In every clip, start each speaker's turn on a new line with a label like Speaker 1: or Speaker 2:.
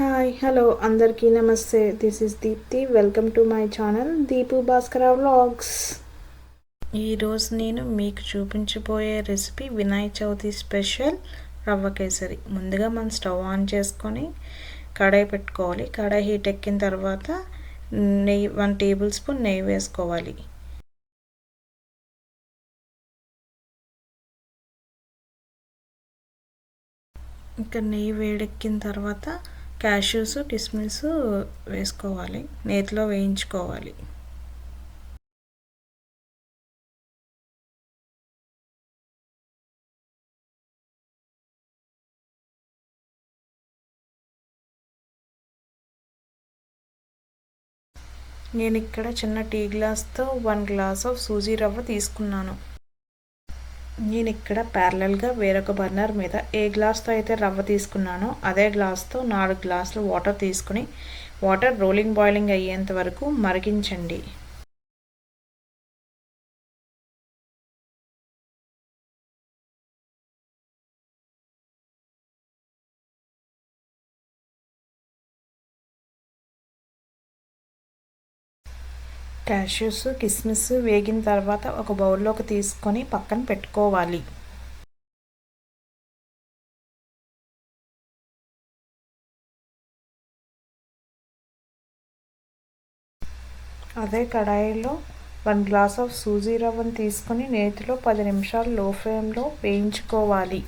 Speaker 1: Hi hello అందరికీ నమస్తే. This is Deepti welcome to my channel Deepu Bhaskara vlogs ఈరోజు నేను మీకు చూపించబోయే రెసిపీ వినాయక చవితి స్పెషల్ రవ్వ కేసరి. ముందుగా మనం స్టవ్ ఆన్ చేసుకొని కడాయి పెట్టుకోవాలి. కడాయి హీట్ ఎక్కిన తర్వాత నెయ్యి వన్ టేబుల్ స్పూన్ నెయ్యి వేసుకోవాలి. ఇంకా నెయ్యి వేడెక్కిన తర్వాత క్యాష్యూస్ కిస్మిస్ వేసుకోవాలి. నేతిలో వేయించుకోవాలి. నేను ఇక్కడ చిన్న టీ గ్లాస్తో వన్ గ్లాస్ ఆఫ్ సూజీ రవ్వ తీసుకున్నాను. నేను ఇక్కడ ప్యారలల్గా వేరొక బర్నర్ మీద ఏ గ్లాస్తో అయితే రవ్వ తీసుకున్నానో అదే గ్లాస్తో నాలుగు గ్లాసులు వాటర్ తీసుకుని వాటర్ రోలింగ్ బాయిలింగ్ అయ్యేంత వరకు మరిగించండి. క్యాష్యూస్ కిస్మిస్ వేగిన తర్వాత ఒక బౌల్లోకి తీసుకొని పక్కన పెట్టుకోవాలి. అదే కడాయిలో వన్ గ్లాస్ ఆఫ్ సూజీ రవ్వను తీసుకొని నేతిలో పది నిమిషాలు లో ఫ్లేమ్లో వేయించుకోవాలి.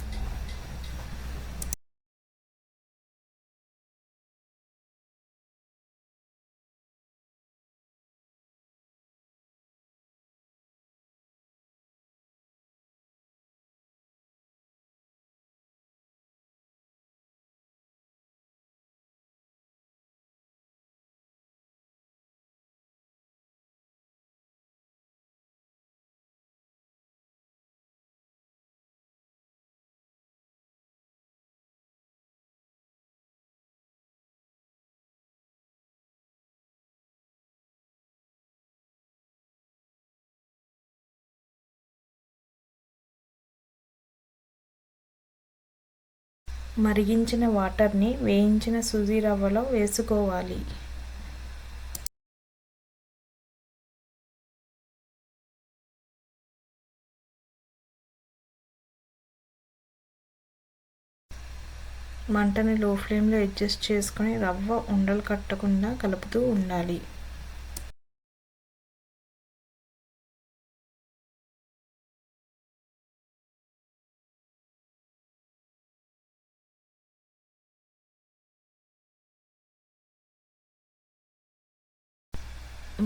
Speaker 1: మరిగించిన వాటర్ని వేయించిన సుజీ రవ్వలో వేసుకోవాలి. మంటని లో ఫ్లేమ్లో అడ్జస్ట్ చేసుకొని రవ్వ ఉండలు కట్టకుండా కలుపుతూ ఉండాలి.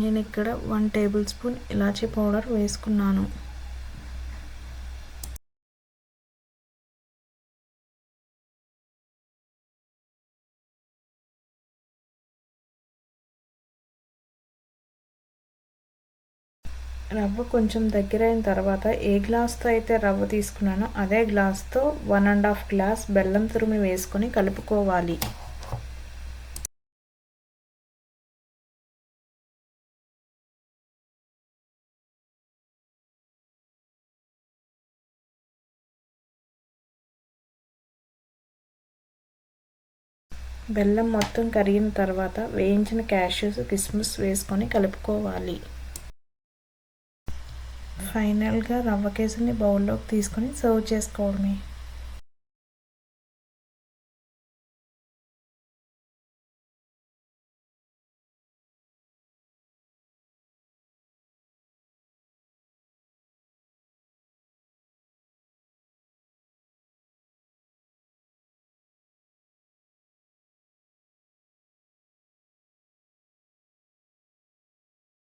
Speaker 1: నేను ఇక్కడ వన్ టేబుల్ స్పూన్ ఇలాచీ పౌడర్ వేసుకున్నాను. రవ్వ కొంచెం దగ్గర అయిన తర్వాత ఏ గ్లాస్తో అయితే రవ్వ తీసుకున్నానో అదే గ్లాస్తో వన్ అండ్ హాఫ్ గ్లాస్ బెల్లం తురుమి వేసుకొని కలుపుకోవాలి. బెల్లం మొత్తం కరిగిన తర్వాత వేయించిన క్యాష్యూస్ కిస్మిస్ వేసుకొని కలుపుకోవాలి. ఫైనల్గా రవ్వ కేసుని బౌల్లోకి తీసుకొని సర్వ్ చేసుకోవడమే.